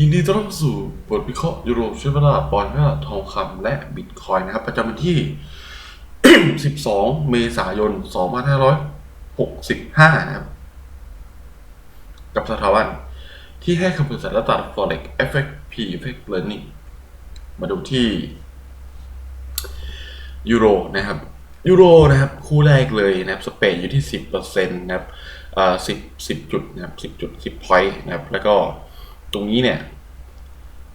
ยินดีต้อนรับสู่บทวิเคราะห์ยูโรใช้เวลาปอนด์เวลาทองคำและบิตคอยนะครับ ประจำวันที่ 12 เมษายน 2565 นะครับ กับสถาบันที่ให้คำปรึกษาและตัด forex effect p effect learning มาดูที่ยูโรนะครับยูโรนะครับ คู่แรกเลยนะครับสเปนอยู่ที่ 10%นะครับอ่า10 10 จุดนะครับ10จุด10 point นะครับแล้วก็ตรงนี้เนี่ย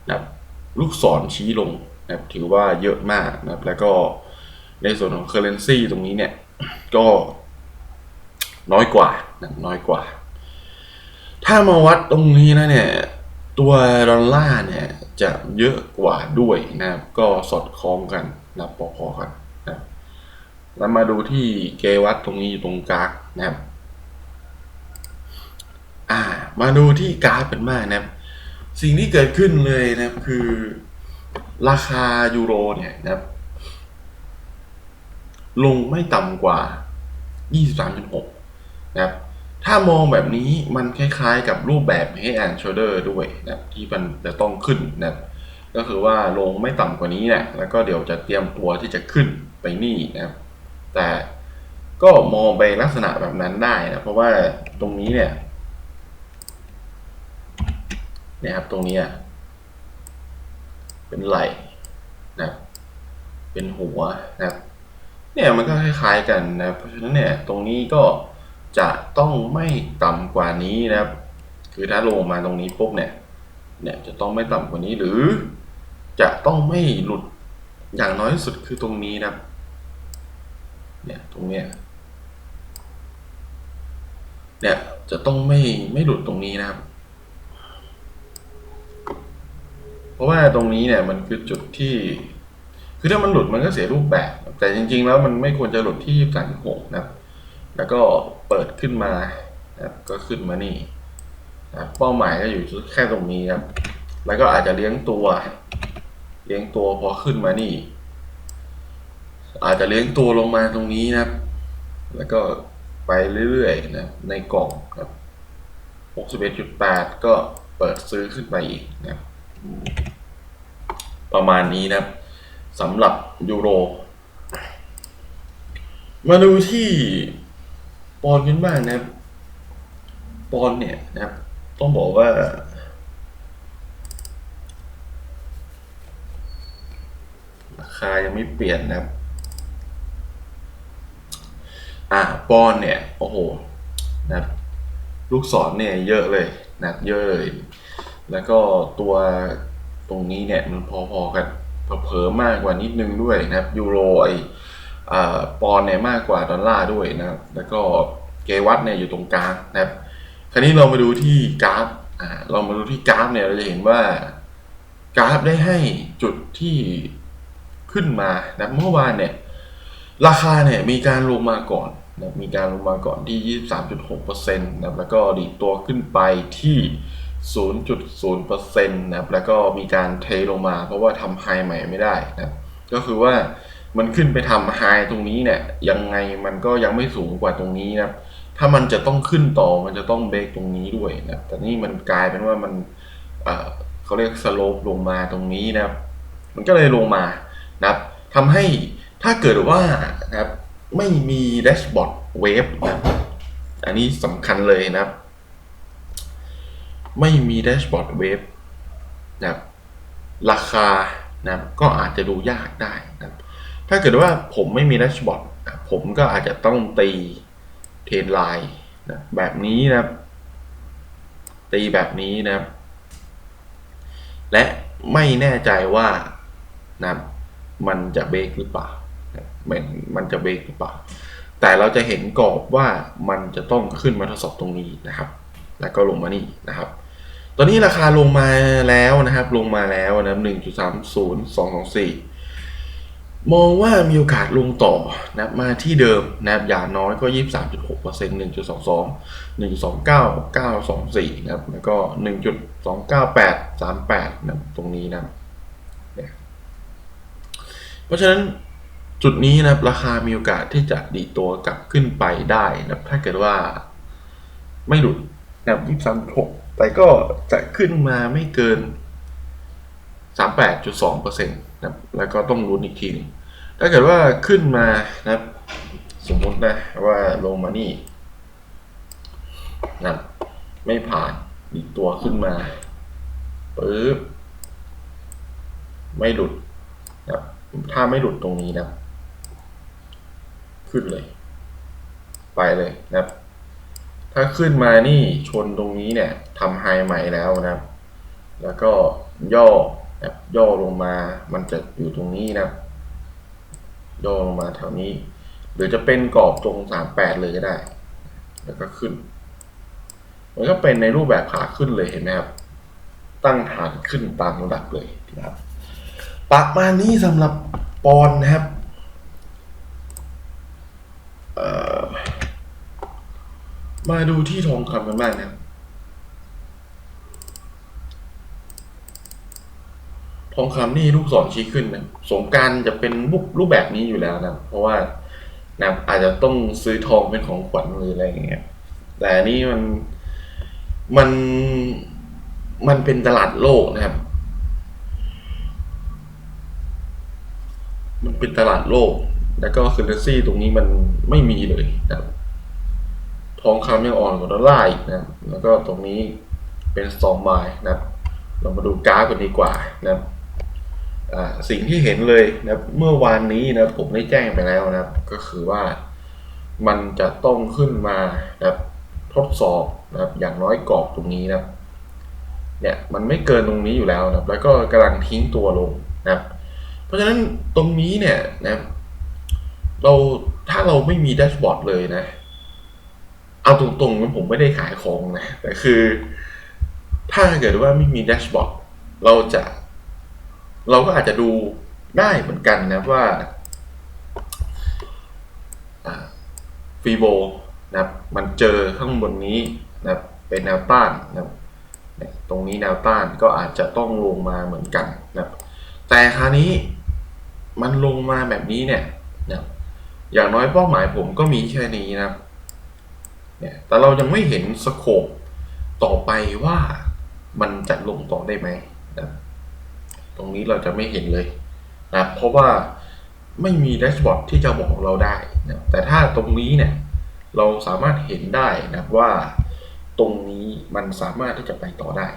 นะครับลูกศรชี้ลงนะครับถือว่าเยอะมากนะครับ แล้วก็ในส่วนของ currency ตรงนี้เนี่ย ก็น้อยกว่านะน้อยกว่า ถ้ามาวัดตรงนี้นะเนี่ย ตัวดอลลาร์เนี่ย จะเยอะกว่าด้วยนะครับ ก็สอดคล้องกันนะพอๆกันนะแล้วมาดูที่เกวัตตรงนี้อยู่ตรงกลางนะครับ อ่า มาดูที่กราฟเป็นมากนะครับ สิ่งที่เกิดขึ้นเลยนะครับคือราคายูโรเนี่ยนะครับลงไม่ต่ำกว่า 23.6 นะครับ ถ้ามองแบบนี้มันคล้ายๆกับรูปแบบ Head and Shoulder ด้วยนะที่มันจะต้องขึ้นนะครับก็คือว่าลงไม่ต่ำกว่านี้เนี่ยแล้วก็เดี๋ยวจะเตรียมตัวที่จะขึ้นไปนี่นะครับ แต่ก็มองไปลักษณะแบบนั้นได้นะเพราะว่าตรงนี้เนี่ย นะครับตรงนี้อะเป็นไหล่นะครับเป็นหัวนะครับเนี่ยมันก็คล้ายๆกันนะเพราะฉะนั้นเนี่ยตรงนี้ก็จะต้องไม่ต่ำกว่านี้นะครับ คือถ้าลงมาตรงนี้ปุ๊บเนี่ยเนี่ยจะต้องไม่ต่ำกว่านี้หรือ จะต้องไม่หลุดอย่างน้อยที่สุดคือตรงนี้นะครับเนี่ยตรงเนี้ยเนี่ยจะต้องไม่ไม่หลุดตรงนี้นะครับ เพ ราะว่าตรงนี้เนี่ยมันคือจุดที่ คือถ้ามันหลุดมันก็เสียรูปแบบ แต่จริง ๆ แล้วมันไม่ควรจะหลุดที่สามหกนะครับ แล้วก็เปิดขึ้นมานะครับก็ขึ้นมานี่นะเป้าหมายก็อยู่แค่ตรงนี้ครับ แล้วก็อาจจะเลี้ยงตัว เลี้ยงตัวพอขึ้นมานี่ อาจจะเลี้ยงตัวลงมาตรงนี้นะครับ แล้วก็ไปเรื่อยๆนะในกล่องครับ 61.8 ก็เปิดซื้อขึ้นไปอีกนะครับ ประมาณนี้นะครับสำหรับยูโร มาดูที่ปอนกันบ้างนะครับปอนเนี่ยนะครับ ต้องบอกว่า ราคายังไม่เปลี่ยนนะครับ อ่าปอนเนี่ย โอ้โหนะครับลูกศรเนี่ยเยอะเลยนะเยอะเลย แล้วก็ตัวตรงนี้เนี่ยมันพอๆกันเผลอมากกว่านิดนึงด้วยนะครับยูโรไอปอนเนี่ยมากกว่าดอลลาร์ด้วยนะครับ แล้วก็เกวัตเนี่ยอยู่ตรงกลางนะครับ คราวนี้เรามาดูที่กราฟอ่าเรามาดูที่กราฟเนี่ยเราจะเห็นว่ากราฟได้ให้จุดที่ขึ้นมานะเมื่อวานเนี่ยราคาเนี่ยมีการลงมาก่อนนะมีการลงมาก่อนที่ 23.6%นะครับแล้วก็ดีตัวขึ้นไปที่ 0.0%นะครับแล้วก็มีการเทลงมา เพราะว่าทำไฮใหม่ไม่ได้นะครับก็คือว่ามันขึ้นไปทำไฮตรงนี้เนี่ยยังไงมันก็ยังไม่สูงกว่าตรงนี้นะครับถ้ามันจะต้องขึ้นต่อมันจะต้องเบรกตรงนี้ด้วยนะแต่นี่มันกลายเป็นว่ามันเขาเรียกสโลปลงมาตรงนี้นะครับ มันก็เลยลงมานะครับทำให้ถ้าเกิดว่านะครับไม่มีแดชบอร์ดเวฟนะอันนี้สำคัญเลยนะครับ ไม่มีแดชบอร์ดเวฟนะครับราคานะครับก็อาจจะดูยากได้นะครับถ้าเกิดว่าผมไม่มีแดชบอร์ดผมก็อาจจะต้องตีเทรนไลน์นะแบบนี้นะตีแบบนี้นะครับและไม่แน่ใจว่านะมันจะเบรกหรือเปล่านะมันมันจะเบรกหรือเปล่า แต่เราจะเห็นกรอบว่ามันจะต้องขึ้นมาทดสอบตรงนี้นะครับ แล้วก็ลงมานี่นะครับ ตอนนี้ราคาลงมาแล้วนะครับ ลงมาแล้วนะครับหนึ่งจุดสามศูนย์สองสองสี่มองว่ามีโอกาสลงต่อนับมาที่เดิมนะครับอย่างน้อยก็ยี่สามจุดหกเปอร์เซ็นต์หนึ่งจุดสองสองหนึ่งสองเก้าเก้าสองสี่นะครับแล้วก็หนึ่งจุดสองเก้าแปดสามแปดนะตรงนี้นะเพราะฉะนั้นจุดนี้นะครับราคามีโอกาสที่จะดีตัวกลับขึ้นไปได้นะถ้าเกิดว่าไม่หลุดนะครับยี่สามหก แต่ก็จะขึ้นมาไม่เกิน 38.2%นะครับแล้วก็ต้องลุ้นอีกทีนึงถ้าเกิดว่าขึ้นมานะครับสมมตินะว่าลงมานี่นะไม่ผ่านอีกตัวขึ้นมาปึ๊บไม่หลุดนะถ้าไม่หลุดตรงนี้นะ ขึ้นเลย ไปเลยนะครับ ถ้าขึ้นมานี่ชนตรงนี้เนี่ยทำไฮใหม่แล้วนะครับ แล้วก็ย่อแบบย่อลงมามันจะอยู่ตรงนี้นะครับย่อลงมาแถวนี้ หรือจะเป็นกรอบตรงสามแปดเลยก็ได้ แล้วก็ขึ้น มันก็เป็นในรูปแบบขาขึ้นเลยเห็นไหมครับ ตั้งฐานขึ้นตามระดับเลยนะครับประมาณนี้สำหรับปอนนะครับ เอ่อ มาดูที่ทองคำกันบ้างนะครับทองคำนี่ลูกศรชี้ขึ้นนะสงการจะเป็นรูปรูปแบบนี้อยู่แล้วนะเพราะว่านะอาจจะต้องซื้อทองเป็นของขวัญหรืออะไรอย่างเงี้ยแต่นี่มันมันมันเป็นตลาดโลกนะครับ มันเป็นตลาดโลก แล้วก็คือเรซี่ตรงนี้มันไม่มีเลยนะครับ ทองคำยังอ่อนกว่าดอลลาร์อีกนะ แล้วก็ตรงนี้เป็นสองไมล์นะเรามาดูกราฟกันดีกว่านะสิ่งที่เห็นเลยนะเมื่อวานนี้นะผมได้แจ้งไปแล้วนะก็คือว่ามันจะต้องขึ้นมานะทดสอบนะอย่างน้อยกรอบตรงนี้นะเนี่ยมันไม่เกินตรงนี้อยู่แล้วนะแล้วก็กำลังทิ้งตัวลงนะเพราะฉะนั้นตรงนี้เนี่ยนะเราถ้าเราไม่มีแดชบอร์ดเลยนะ เอาตรงๆนผมไม่ได้ขายของนะ แต่คือ ถ้าเกิดว่าไม่มีแดชบอร์ดเราจะ เราก็อาจจะดูได้เหมือนกันนะว่าฟีโบนะครับมันเจอข้างบนนี้นะครับเป็นแนวต้านนะครับตรงนี้แนวต้านก็อาจจะต้องลงมาเหมือนกันนะครับแต่คราวนี้มันลงมาแบบนี้เนี่ยนะอย่างน้อยเป้าหมายผมก็มีแค่นี้นะครับ เนี่ยแต่เรายังไม่เห็นสโคปต่อไปว่ามันจะลงต่อได้ไหมนะตรงนี้เราจะไม่เห็นเลยนะเพราะว่าไม่มีแดชบอร์ดที่จะบอกเราได้นะแต่ถ้าตรงนี้เนี่ยเราสามารถเห็นได้นะว่าตรงนี้มันสามารถที่จะไปต่อได้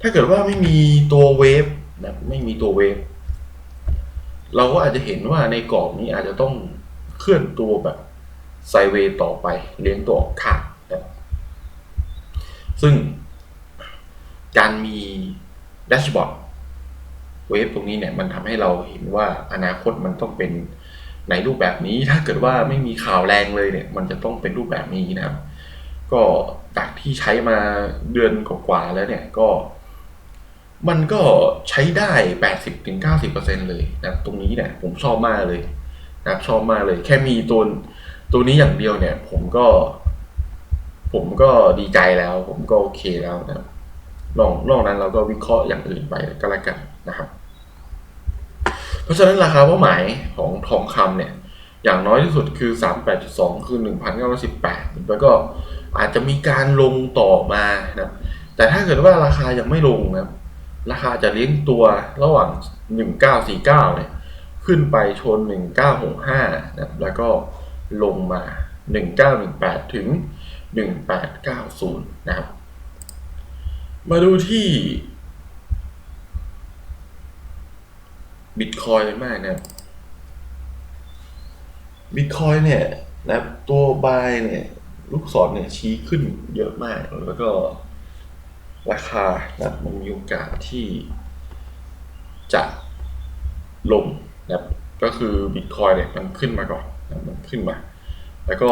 ถ้าเกิดว่าไม่มีตัวเวฟนะไม่มีตัวเวฟเราก็อาจจะเห็นว่าในกรอบนี้อาจจะต้องเคลื่อนตัวแบบ ไซเวย์ต่อไปเลี้ยงตัวออกข้างนะซึ่งการมีแดชบอร์ดเวฟตรงนี้เนี่ยมันทำให้เราเห็นว่าอนาคตมันต้องเป็นในรูปแบบนี้ถ้าเกิดว่าไม่มีข่าวแรงเลยเนี่ย มันจะต้องเป็นรูปแบบนี้นะครับ ก็จากที่ใช้มาเดือนกว่าๆแล้วเนี่ยก็ มันก็ใช้ได้80-90%เลยนะครับตรงนี้เนี่ยผมชอบมากเลยนะชอบมากเลย แค่มีตัว ตัวนี้อย่างเดียวเนี่ย ผมก็ ผมก็ดีใจแล้ว ผมก็โอเคแล้วนะครับนอกนอกนั้นเราก็วิเคราะห์อย่างอื่นไปก็แล้วกันนะครับ เพราะฉะนั้นราคาเป้าหมายของทองคำเนี่ย อย่างน้อยที่สุดคือ 38.2 คือ 1,918แล้วก็อาจจะมีการลงต่อมานะครับแต่ถ้าเกิดว่าราคายังไม่ลงนะครับราคาจะเลี้ยงตัวระหว่าง 1949 เนี่ย ขึ้นไปชน 1965นะครับแล้วก็ ลงมา 1918 ถึง 1890 นะครับ มาดูที่บิตคอยกันมากนะครับบิตคอยเนี่ยนะตัวบายเนี่ยลูกศรเนี่ยชี้ขึ้นเยอะมากแล้วก็ราคานะมันมีโอกาสที่จะลงนะครับก็คือบิตคอยเนี่ยมันขึ้นมาก่อน ขึ้นมา แล้วก็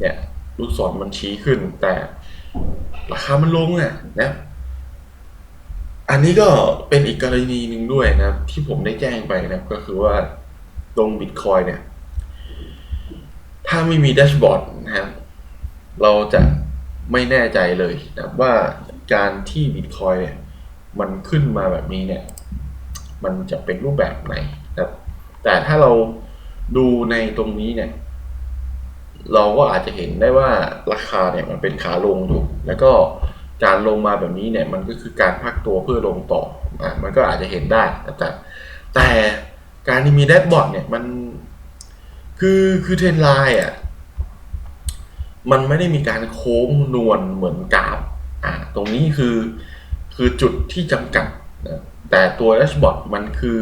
เนี่ยลูกศรมันชี้ขึ้น แต่ราคามันลงอะนะอันนี้ก็เป็นอีกกรณีหนึ่งด้วยนะที่ผมได้แจ้งไปนะก็คือว่าตรงบิตคอยเนี่ย ถ้าไม่มีแดชบอร์ดนะครับเราจะไม่แน่ใจเลยนะว่าการที่บิตคอยเนี่ยมันขึ้นมาแบบนี้เนี่ย มันจะเป็นรูปแบบไหนนะแต่ถ้าเรา ดูในตรงนี้เนี่ย เราก็อาจจะเห็นได้ว่าราคาเนี่ยมันเป็นขาลงอยู่ แล้วก็การลงมาแบบนี้เนี่ย มันก็คือการพักตัวเพื่อลงต่ออะมันก็อาจจะเห็นได้แต่แต่การที่มีแดชบอร์ดเนี่ยมันคือคือเทรนไลน์อะมันไม่ได้มีการโค้งนวลเหมือนกราฟอะตรงนี้คือคือจุดที่จำกัดนะแต่ตัวแดชบอร์ดมันคือ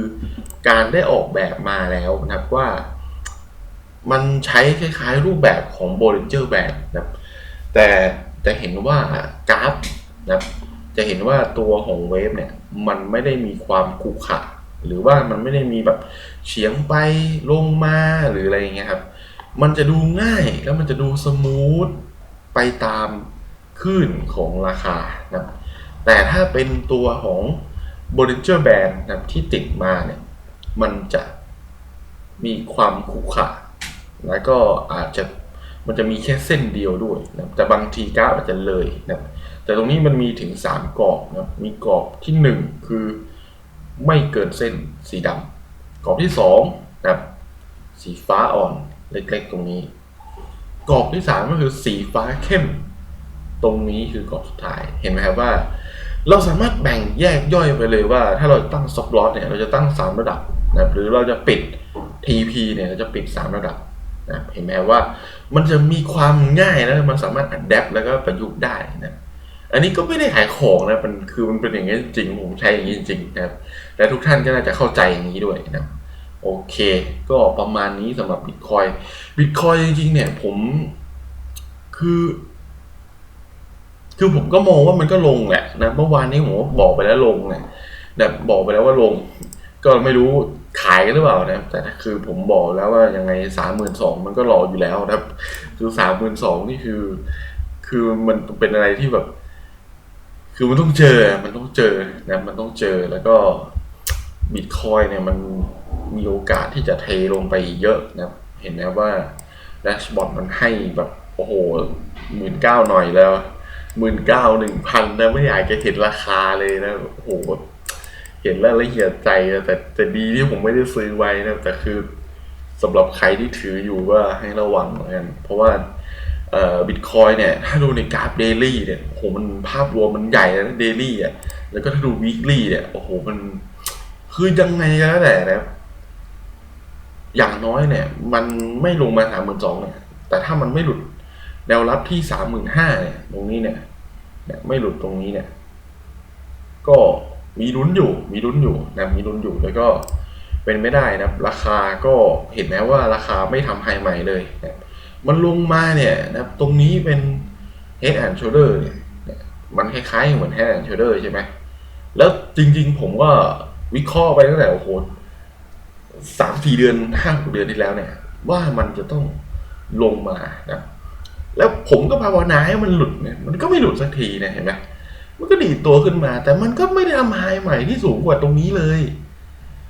การได้ออกแบบมาแล้วนะครับว่า มันใช้คล้ายๆรูปแบบของ Bollinger Band นะครับแต่จะเห็นว่ากราฟนะครับจะเห็นว่าตัวของเวฟเนี่ยมันไม่ได้มีความขรุขระหรือว่ามันไม่ได้มีแบบเฉียงไปลงมาหรืออะไรอย่างเงี้ยครับ มันจะดูง่ายแล้วมันจะดูสมูทไปตามคลื่นของราคานะครับแต่ถ้าเป็นตัวของ Bollinger Band นะครับที่ติดมาเนี่ย มันจะมีความขรุขระ แล้วก็อาจจะมันจะมีแค่เส้นเดียวด้วยนะแต่บางทีกราฟอาจจะเลยนะแต่ตรงนี้มันมีถึง 3กรอบนะมีกรอบที่ 1 คือไม่เกินเส้นสีดำกรอบที่2นะครับสีฟ้าอ่อนเล็กๆตรงนี้ กรอบที่ 3 ก็คือสีฟ้าเข้ม ตรงนี้คือกรอบสุดท้ายเห็นไหมครับว่า เราสามารถแบ่งแยกย่อยไปเลยว่า ถ้าเราตั้งซ็อกลอสเนี่ยเราจะตั้ง 3 ระดับนะหรือเราจะปิด TP เนี่ยเราจะปิด 3 ระดับ นะเห็นไหมว่ามันจะมีความง่ายนะมันสามารถอัดแอปแล้วก็ประยุกต์ได้นะอันนี้ก็ไม่ได้ขายของนะมันคือมันเป็นอย่างนี้จริงผมใช้อย่างนี้จริงนะครับและทุกท่านก็น่าจะเข้าใจอย่างนี้ด้วยนะโอเค ก็ประมาณนี้สำหรับบิตคอยบิตคอยจริงๆเนี่ยผมคือคือผมก็มองว่ามันก็ลงแหละนะเมื่อวานนี้ผมบอกไปแล้วลงเนี่ยแบบบอกไปแล้วว่าลง ก็ไม่รู้ายกันหรือเปล่านะแต่คือผมบอกแล้วว่ายังไงสามหมื่นสองมันก็รออยู่แล้วนะครับ คือสามหมื่นสองนี่คือ คือมันเป็นอะไรที่แบบ คือมันต้องเจอ มันต้องเจอนะมันต้องเจอแล้วก็บิตคอยเนี่ยมันมีโอกาสที่จะเทลงไปเยอะนะเห็นไหมว่าแดชบอร์ดมันให้แบบโอ้โหหมื่นเก้าหน่อยแล้วหมื่นเก้าหนึ่งพันนะไม่อยากจะเห็นราคาเลยนะโอ้โห เห็นแล้วละเอียดใจนะแต่แต่ดีที่ผมไม่ได้ซื้อไว้นะแต่คือสำหรับใครที่ถืออยู่ก็ให้ระวังเหมือนกันเพราะว่าเอ่อบิตคอยเนี่ย ถ้าดูในกราฟเดลี่เนี่ยโอ้โหมันภาพรวมมันใหญ่นะเดลี่อะแล้วก็ถ้าดูวีคลี่เนี่ยโอ้โหมันคือยังไงก็แล้วแต่นะอย่างน้อยเนี่ย มันไม่ลงมาสามหมื่นสองเนี่ยแต่ถ้ามันไม่หลุดแนวรับที่สามหมื่นห้าเนี่ย ตรงนี้เนี่ยเนี่ยไม่หลุดตรงนี้เนี่ย ก็ มีลุ้นอยู่ มีลุ้นอยู่นะมีลุ้นอยู่แล้วก็เป็นไม่ได้นะราคาก็เห็นไหมว่าราคาไม่ทำไฮใหม่เลยนะมันลงมาเนี่ยนะตรงนี้เป็น head and shoulder เนี่ยมันคล้ายๆเหมือน head and shoulder ใช่ไหมแล้วจริงๆ ผมก็วิเคราะห์ไปตั้งแต่โอ้โหสามสี่เดือนห้าหกเดือนที่แล้วเนี่ย ว่ามันจะต้องลงมานะแล้วผมก็ภาวนาให้มันหลุดเนี่ยมันก็ไม่หลุดสักทีนี่ยเห็นไหม มันก็ดีดตัวขึ้นมา แต่มันก็ไม่ได้ทำไฮใหม่ที่สูงกว่าตรงนี้เลย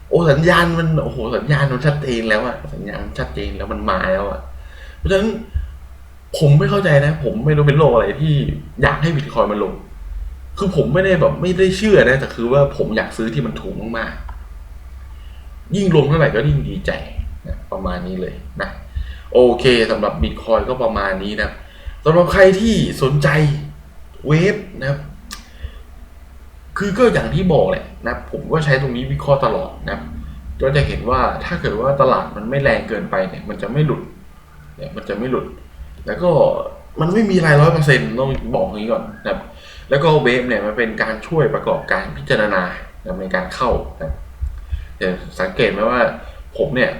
โอ้สัญญาณมันโอ้โหสัญญาณมันชัดเจนแล้วอะสัญญาณชัดเจนแล้วมันมาแล้วอะเพราะฉะนั้นผมไม่เข้าใจนะ ผมไม่รู้เป็นโรคอะไรที่อยากให้บิตคอยมันลง คือผมไม่ได้แบบไม่ได้เชื่อนะแต่คือว่าผมอยากซื้อที่มันถูกมากๆยิ่งลงเท่าไหร่ก็ยิ่งดีใจนะประมาณนี้เลยนะโอเคสำหรับบิตคอยก็ประมาณนี้นะสำหรับใครที่สนใจเวฟนะครับ คือก็อย่างที่บอกแหละนะผมก็ใช้ตรงนี้วิเคราะห์ตลอดนะก็จะเห็นว่าถ้าเกิดว่าตลาดมันไม่แรงเกินไปเนี่ย มันจะไม่หลุดเนี่ยมันจะไม่หลุด แล้วก็มันไม่มีรายร้อยเปอร์เซ็นต์ต้องบอกอย่างนี้ก่อนนะครับแล้วก็เวฟเนี่ยมันเป็นการช่วยประกอบการพิจารณาในการเข้านะแต่สังเกตไหมว่าผมเนี่ย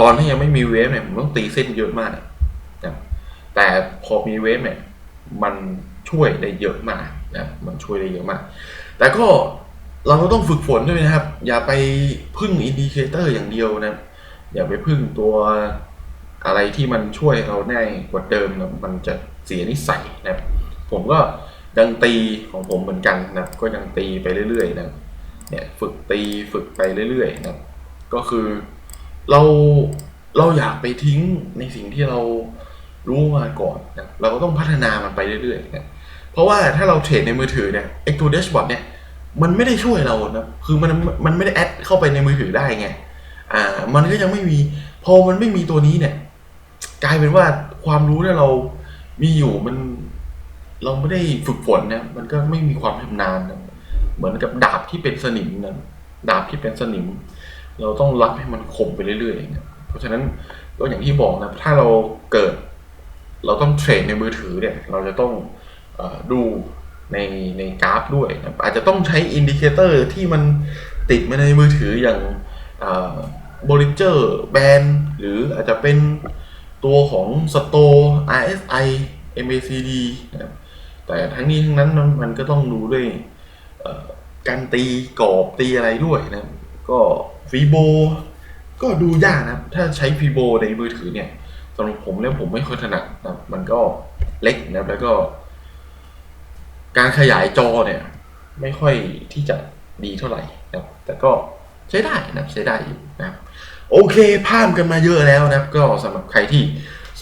ตอนที่ยังไม่มีเวฟเนี่ยผมต้องตีเส้นเยอะมากนะแต่พอมีเวฟเนี่ย มันช่วยได้เยอะมาก นะมันช่วยได้เยอะมาก แต่ก็เราก็ต้องฝึกฝนด้วยนะครับ อย่าไปพึ่งอินดิเคเตอร์อย่างเดียวนะ อย่าไปพึ่งตัวอะไรที่มันช่วยเราได้กว่าเดิมนะมันจะเสียนิสัยนะครับผมก็ยังตีของผมเหมือนกันนะก็ยังตีไปเรื่อยๆนะเนี่ยฝึกตีฝึกไปเรื่อยๆนะก็คือเราเราอยากไปทิ้งในสิ่งที่เรารู้มาก่อนนะเราก็ต้องพัฒนามันไปเรื่อยๆนะ เพราะว่าถ้าเราเทรดในมือถือเนี่ยไอตัวแดชบอร์ดเนี่ยมันไม่ได้ช่วยเรานะคือมันมันไม่ได้แอดเข้าไปในมือถือได้ไงอ่ามันก็ยังไม่มีพอมันไม่มีตัวนี้เนี่ย กลายเป็นว่าความรู้ที่เรามีอยู่มันเราไม่ได้ฝึกฝนนะมันก็ไม่มีความชำนาญนะเหมือนกับดาบที่เป็นสนิมนะดาบที่เป็นสนิม เราต้องรับให้มันคมไปเรื่อยๆนะเงี้ยเพราะฉะนั้นก็อย่างที่บอกนะถ้าเราเกิด เราต้องเทรดในมือถือเนี่ย เราจะต้อง ดูในในกราฟด้วยนะอาจจะต้องใช้อินดิเคเตอร์ที่มันติดมาในมือถืออย่างบริเจอร์แบนหรืออาจจะเป็นตัวของสโต RSI MACD นะครับแต่ทั้งนี้ทั้งนั้นมันมนก็ต้องดูด้วยการตีกรอบตีอะไรด้วยนะก็ฟีโบก็ดูยากนะถ้าใช้ฟีโบในมือถือเนี่ยสำหรับผมแล้วผมไม่ค่อยถนัดนะมันก็เล็กนะแล้วก็ การขยายจอเนี่ย ไม่ค่อยที่จะดีเท่าไหร่นะครับแต่ก็ใช้ได้นะครับใช้ได้อยู่นะครับโอเคพามกันมาเยอะแล้วนะครับ ก็สำหรับใครที่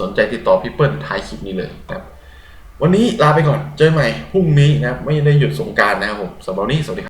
สนใจติดต่อพี่เปิ้ลท้ายคลิปนี้เลยนะครับ วันนี้ลาไปก่อนเจอกันใหม่พรุ่งนี้นะครับ ไม่ได้หยุดสงการนะครับผมสำหรับวันนี้สวัสดีครับ